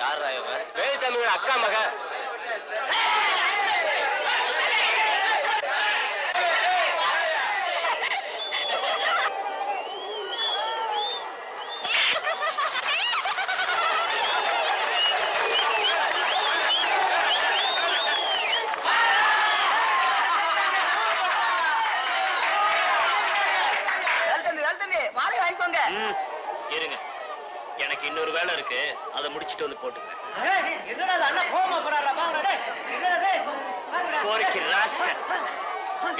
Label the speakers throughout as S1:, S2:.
S1: யார் இவன்? வேலுச்சாமியோட அக்கா மக
S2: வேலை தம்பி வேலை தம்பி மாலை வாங்கிக்கோங்க
S1: இருங்க எனக்கு இன்னொரு வேலை இருக்கு. அதை முடிச்சிட்டு வந்து கோரிக்கை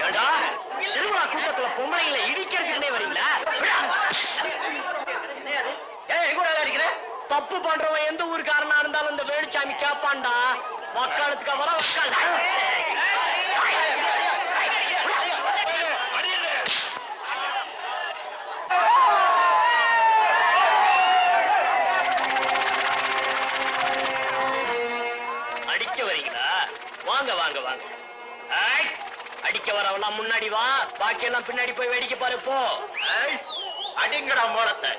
S1: ஏடா திருவிழா கூட்டத்துல பொம்பளைங்களை வரீங்களா? எங்க அடிக்கிற தப்பு பண்றவன் எந்த ஊருக்காரனா இருந்தாலும் இந்த வேலுச்சாமி கேப்பான்டா. வக்காலத்துக்கு வர வக்கால். வேடிக்கை வரவெல்லாம் முன்னாடி வா. பாக்கி எல்லாம் பின்னாடி போய் வேடிக்கை பாரு போ. அடிங்கடா மோளத்தை.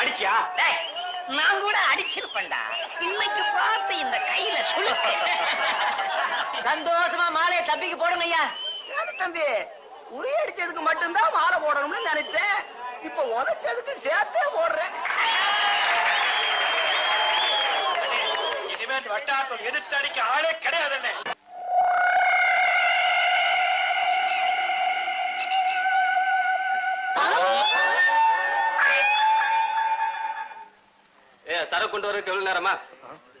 S1: அடிச்சியா?
S2: நான் கூட அடிச்சிருப்பேன்டா. இன்னைக்கு பார்த்து இந்த கையில சுழுக்கு
S1: சந்தோஷமா மாலையை தம்பிக்கு போடுங்க ஐயா.
S2: தம்பி உரி அடிச்சதுக்கு மட்டும்தான் மாலை போடணும்னு நினைச்சேன். இப்ப உதைச்சதுக்கு சேர்த்தே போடுறேன்.
S1: இனிமேல் வட்டாரத்தை எதிர்த்து அடிக்க ஆளே கிடையாதுன்னு. கொண்டு வரதுக்கு எவ்வளவு நேரமா?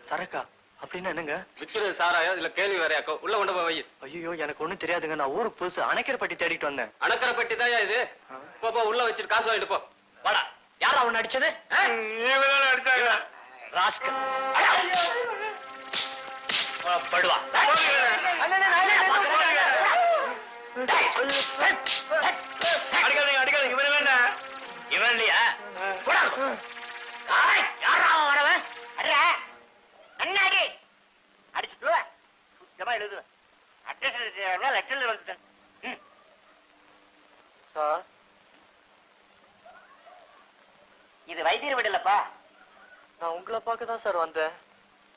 S3: சரக்கா அப்படின்னா என்னங்க?
S1: விக்கிறது சாராயம் இல்ல கேள்வி வேறையாக்கோ? உள்ள கொண்டு போய் வை.
S3: ஐயோ எனக்கு ஒண்ணும் தெரியாதுங்க. நான் ஊருக்கு புதுசு அணைக்கரப்பட்டி தேடிட்டு வந்தேன்.
S1: அணக்கரை பெட்டி தான் இது போ போ உள்ள வச்சுட்டு காசு வாங்கிட்டு போ. வாடா. யாரா அவன் அடிச்சது? அடிச்சாங்க. ராஸ்கல். படுவா. அடிக்காதீங்க அடிக்காதீங்க. இவன் வேண்டாம் இவன் இல்லையா?
S2: எழுதுவேன். அட்ரஸ் லெட்டர்ல வந்துட்டேன்.
S3: சார்
S2: இது வைத்தியர் விடலப்பா.
S3: நான் உங்களை பார்க்க தான் சார் வந்தேன்.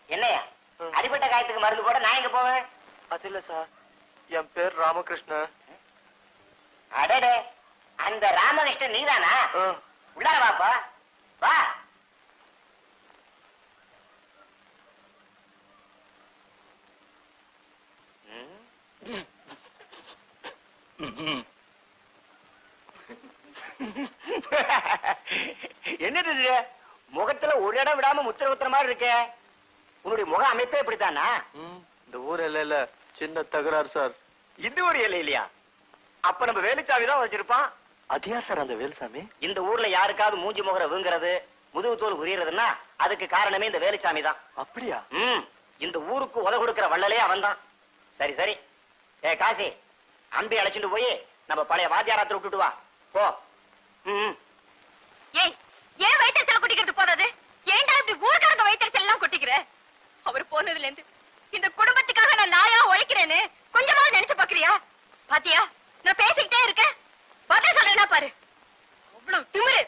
S2: என்னையா?
S3: ம்.
S2: அடிபட்ட காயத்துக்கு மருந்து போட நான் எங்க போவேன்?
S3: அது இல்ல சார். என் பேர் ராமகிருஷ்ணன்.
S2: அடடே அந்த ராமகிருஷ்ணன் நீதானா? உள்ளார வாப்பா. வா. என்னது இது? முகத்துல ஒரு இடம் விடாம முத்திர குத்துற மாதிரி இருக்கே. உன்னுடைய முக அமைப்பே இப்படித்தானா?
S3: இந்த ஊர் இல்ல சின்ன தகராறு சார்.
S2: இந்த ஒரு இலை இல்லையா? அப்ப நம்ம வேலுச்சாமி தான் வச்சிருப்பான்
S3: அது யார் சார் அந்த வேலுசாமி
S2: இந்த ஊர்ல யாருக்காவது மூஞ்சி முகர வீங்குறது முதுகு தோல் உரியறதுன்னா அதுக்கு காரணமே இந்த வேலுச்சாமி தான்.
S3: அப்படியா?
S2: ம். இந்த ஊருக்கு உத கொடுக்கிற வள்ளலே அவன்தான். சரி சரி. ஏ காசி அம்பி அழைச்சிட்டு போய் நம்ம பழைய வாத்தியாரத்தை விட்டுட்டு வா. போ.
S4: ஏய் ஏன் வயிற்றுச்சல குட்டிக்கிறது போதாது ஏன்டா இப்படி ஊர்க்காரங்க வயிற்றுச்சல் எல்லாம் கொட்டிக்கிற? அவர் போனதுல இருந்து இந்த குடும்பத்துக்காக நான் நாயா உழைக்கிறேன்னு கொஞ்சமாவது நினைச்சு பாக்குறியா பாத்தியா? நான் பேசிக்கிட்டே இருக்கேன். பதில் சொல்றேன்னா பாரு. அவ்வளவு திமிரு.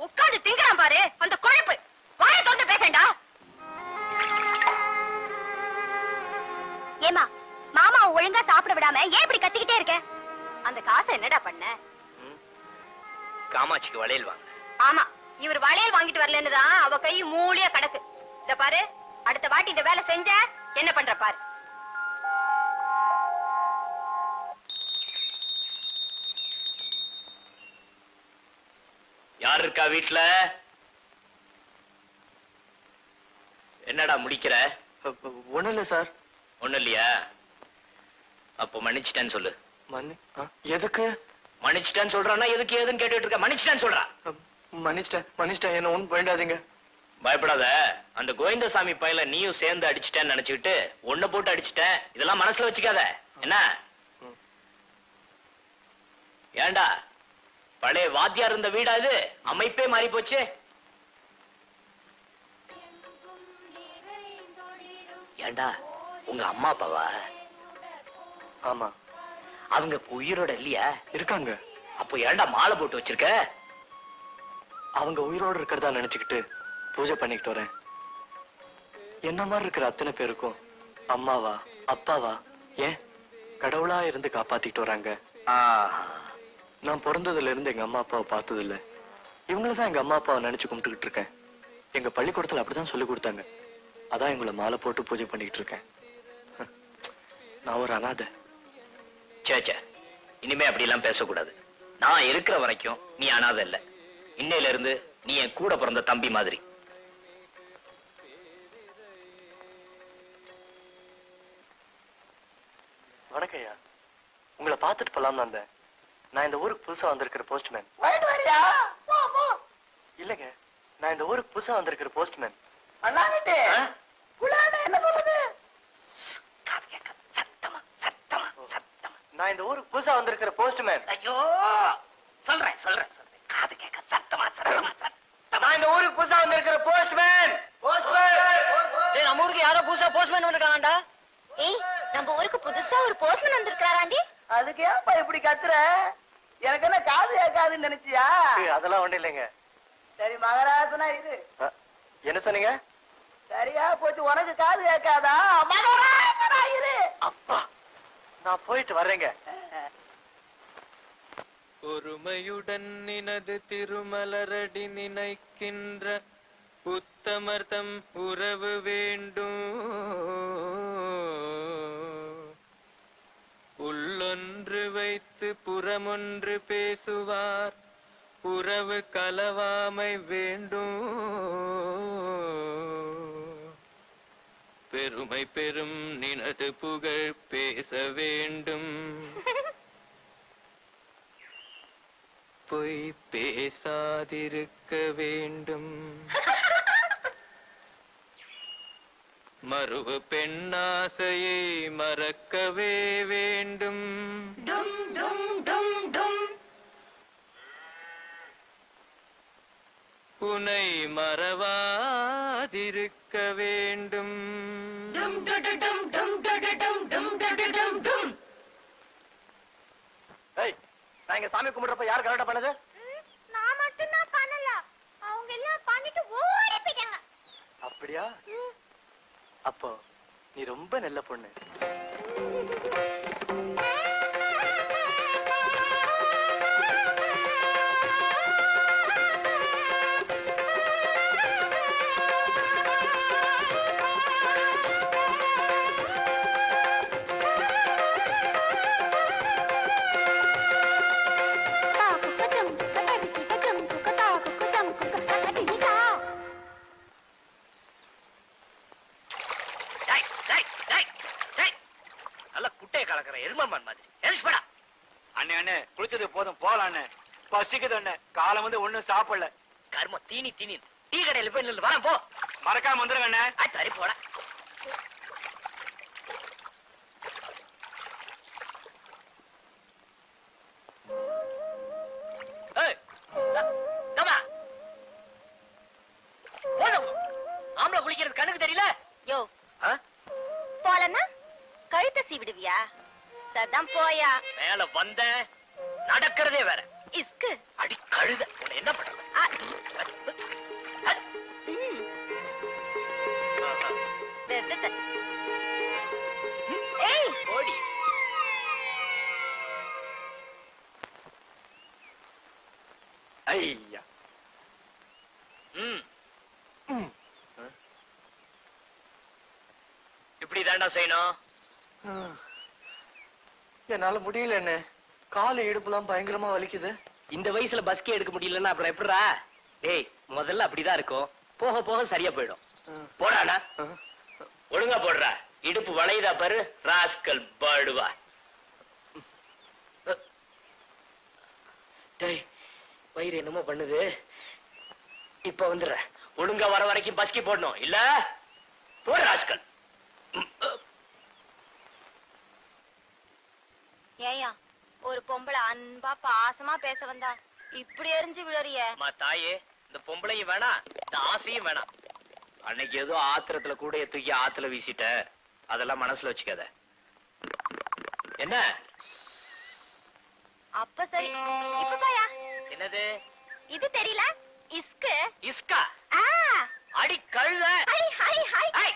S4: உட்கார்ந்து திங்குறான் பாரு. அந்த கொழுப்பு. வாயை தோந்து பேசேன்டா ஏமா மாமா ஒழுங்கா சாப்பிட விடாம ஏன் இப்படி கத்திக்கிட்டே இருக்க? அந்த காசை என்னடா பண்ண?
S1: காமாட்சிக்கு வளையல் வாங்க.
S4: ஆமா இவர் வளையல் வாங்கிட்டு வரலன்னு தான் அவ கை மூலியா கிடக்கு. இத பாரு அடுத்த வாட்டி இந்த வேலை செஞ்ச என்ன பண்ற பாரு.
S1: யார் இருக்கா வீட்ல? என்னடா முடிக்கிற?
S3: ஒண்ணும் இல்ல சார்.
S1: ஒண்ணு இல்லையா? அப்போ மன்னிச்சிட்டேன்னு சொல்லு.
S3: மன்னி எதுக்கு?
S1: மன்னிச்சிட்டேன்னு சொல்றான்னா எதுக்கு ஏதுன்னு கேட்டுட்டு இருக்க மன்னிச்சிட்டேன்னு சொல்றா.
S3: மன்னிச்சிட்டேன் மன்னிச்சிட்டேன் என்ன ஒண்ணும் வேண்டாதீங்க.
S1: பயப்படாத. அந்த கோவிந்தசாமி பையல நீயும் சேர்ந்து அடிச்சிட்டேன்னு நினைச்சுக்கிட்டு ஒண்ணு போட்டு அடிச்சிட்டேன். இதெல்லாம் மனசுல வச்சுக்காத. என்ன. ஏண்டா? பழைய வாத்தியார் இருந்த வீடா இது? அமைப்பே மாறி போச்சு ஏண்டா உங்க அம்மா அப்பாவா?
S3: ஆமா.
S1: அவங்க உயிரோட இல்லையா?
S3: இருக்காங்க.
S1: அப்போ ஏன்டா மாலை போட்டு வச்சிருக்க?
S3: அவங்க உயிரோட இருக்கிறதா நினைச்சுக்கிட்டு பூஜை பண்ணிக்கிட்டு வரேன். என்ன மாதிரி இருக்கிற அத்தனை பேருக்கும்? அம்மாவா அப்பாவா? ஏன்? கடவுளா இருந்து காப்பாத்திட்டு வராங்க. நான் பிறந்ததுல இருந்து எங்க அம்மா அப்பாவை பார்த்தது இல்ல இவங்கள தான் எங்க அம்மா அப்பாவை நினைச்சு கும்பிட்டுக்கிட்டு இருக்கேன். எங்க பள்ளிக்கூடத்துல அப்படிதான் சொல்லி கொடுத்தாங்க. அதான் எங்களை மாலை போட்டு பூஜை பண்ணிக்கிட்டு இருக்கேன். நான் ஒரு அனாதை.
S1: இனிமே அப்படி எல்லாம் பேசக்கூடாது. நான் இருக்கிற வரைக்கும் நீ அனாதை இல்ல இன்னையில இருந்து நீ என் கூட பிறந்த தம்பி மாதிரி.
S3: வணக்கம்யா. உங்களை பார்த்துட்டு போலாம்னு வந்தேன். நான் இந்த ஊருக்கு புதுசா வந்திருக்கிற போஸ்ட்மேன் இல்லங்க. நான் இந்த ஊருக்கு புதுசா வந்திருக்கிற போஸ்ட்மேன்
S2: அண்ணாங்கிட்டு புள்ளாண்ட என்ன சொல்லுது
S1: சத்தமா சத்தமா சத்தமா
S3: நான் இந்த ஊருக்கு புதுசா வந்திருக்கிற போஸ்ட்மேன்
S1: ஐயோ சொல்றேன் சொல்றேன் சொல்றேன். காது கேட்க சத்தமா சத்தமா சத்தமா.
S2: நான் இந்த ஊருக்கு புதுசா வந்திருக்கிற போஸ்ட்மேன் போஸ்ட்மேன்
S3: நம்ம ஊருக்கு யாரோ புதுசா போஸ்ட்மேன் வந்திருக்காங்கடா.
S4: ஏய் நம்ம ஊருக்கு புதுசா ஒரு போஸ்ட்மேன் வந்திருக்காராண்டி
S2: அதுக்கு ஏன்பா இப்படி கத்துற? எனக்கு என்ன காது கேட்காதுன்னு நினைச்சியா?
S3: அதெல்லாம் ஒண்ணு இல்லைங்க.
S2: சரி மகராசனா
S3: அ, என்ன சொன்னீங்க?
S2: சரியா போச்சு உனக்கு காது கேட்காதா?
S3: அப்பா நான் போயிட்டு வர்றேங்க.
S5: ஒருமையுடன் நினது திருமலரடி நினைக்கின்ற உத்தமர்தம் உறவு வேண்டும். உள்ளொன்று வைத்து புறமொன்று பேசுவார் உறவு கலவாமை வேண்டும். பெருமை பெரும் நினது புகழ் பேச வேண்டும். பொய் பேசாதிருக்க வேண்டும். மறுவு பெண்ணாசையை மறக்கவே வேண்டும்.
S4: டும் டும் டும் டும்.
S5: புனை மறவாதிருக்க வேண்டும்.
S3: நான் இங்க சாமி கும்பிடுறப்ப யார் கரெக்டா பண்ணது?
S4: நான் மட்டும் தான் பண்ணல அவங்க எல்லாம் பண்ணிட்டு ஓடி போயிட்டாங்க.
S3: அப்படியா? அப்போ நீ ரொம்ப நல்ல பொண்ணு.
S6: பசிக்குது அண்ணே காலம் வந்து ஒண்ணும் சாப்பிடல.
S1: கரும தீனி தீனி. டீ கடையில போய் நில்லு வரேன் போ.
S6: மறக்காம வந்துருங்க அண்ணே.
S1: ஆ, சரி போட கண்ணுக்கு தெரியல?
S4: யோ? போலன்னா கழுத்தை சீவிடுவியா? சதான் போயா.
S1: மேல வந்த நடக்கிறதே வேற.
S4: இஸ்கு.
S1: அடி கழுத உன்னை என்ன பண்றது? ஓடி.
S2: ஐயா.
S1: ம். இப்படி தாண்டா செய்யணும்.
S3: என்னால முடியல என்ன? காலு இடுப்புலாம் பயங்கரமா வலிக்குது.
S1: இந்த வயசுல பஸ்கே எடுக்க முடியலன்னா அப்புறம் எப்படிடா? டேய் முதல்ல அப்படிதான் இருக்கும். போக போக சரியா போயிடும். போடானா. ஒழுங்கா போடுறா. இடுப்பு வளையுதா பாரு. ராஸ்கல் பாடுவா. டேய் வயிறு என்னமோ பண்ணுது. இப்ப வந்துடுற. ஒழுங்கா வர வரைக்கும் பஸ்கி போடணும். இல்ல? போடு ராஸ்கல்.
S4: ஏயா ஒரு பொம்பளை அன்பா பாசமா பேச வந்தா இப்படி எரிஞ்சு விழறிய.
S1: தாயே இந்த பொம்பளையும் வேணாம் இந்த ஆசையும் வேணாம் அன்னைக்கு ஏதோ ஆத்திரத்துல கூட தூக்கி ஆத்துல வீசிட்ட. அதெல்லாம் மனசுல வச்சுக்காத. என்ன?
S4: அப்ப சரி. இப்ப பாயா?
S1: என்னது?
S4: இது தெரியல. இஸ்கு?
S1: இஸ்கா அடி கழுத.
S4: ஹை ஹை. ஹை.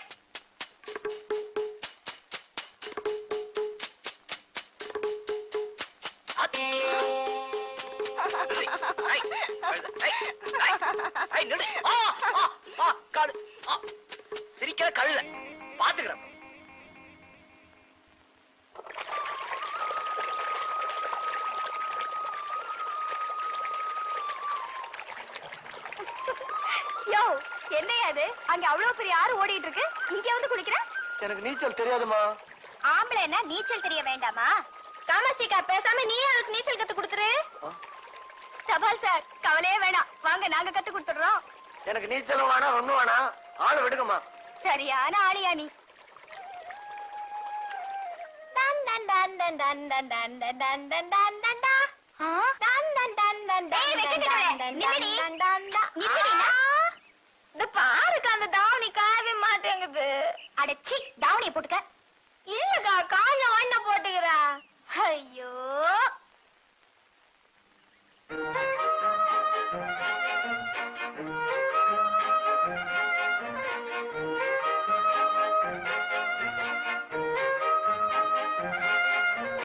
S1: சிரிக்கிற கழுத பாத்துக்கிறேன்
S4: யோ என்னையா அது அங்க அவ்வளவு பெரிய ஆறு ஓடிட்டு இருக்கு. இங்க வந்து குளிக்கிற?
S3: எனக்கு நீச்சல் தெரியாதுமா.
S4: ஆம்பளைன்னா நீச்சல் தெரிய வேண்டாமா? காமாட்சிக்கா பேசாம நீ அதுக்கு நீச்சல் கத்து கொடுத்துரு? சபால் சார் கவலையே வேணாம் வாங்க நாங்க கத்து கொடுத்துடுறோம்
S3: எனக்கு நீச்சலும் வேணாம் ஒண்ணும் வேணாம் ஆளு விடுங்கம்மா
S4: சரியான ஆளியா நீ பாருக்கு அந்த தாவணி காயவே மாட்டேங்குது அடச்சி தாவணியை போட்டுக்க இல்லக்கா காஞ்ச வண்ண போட்டுக்கிறா ஐயோ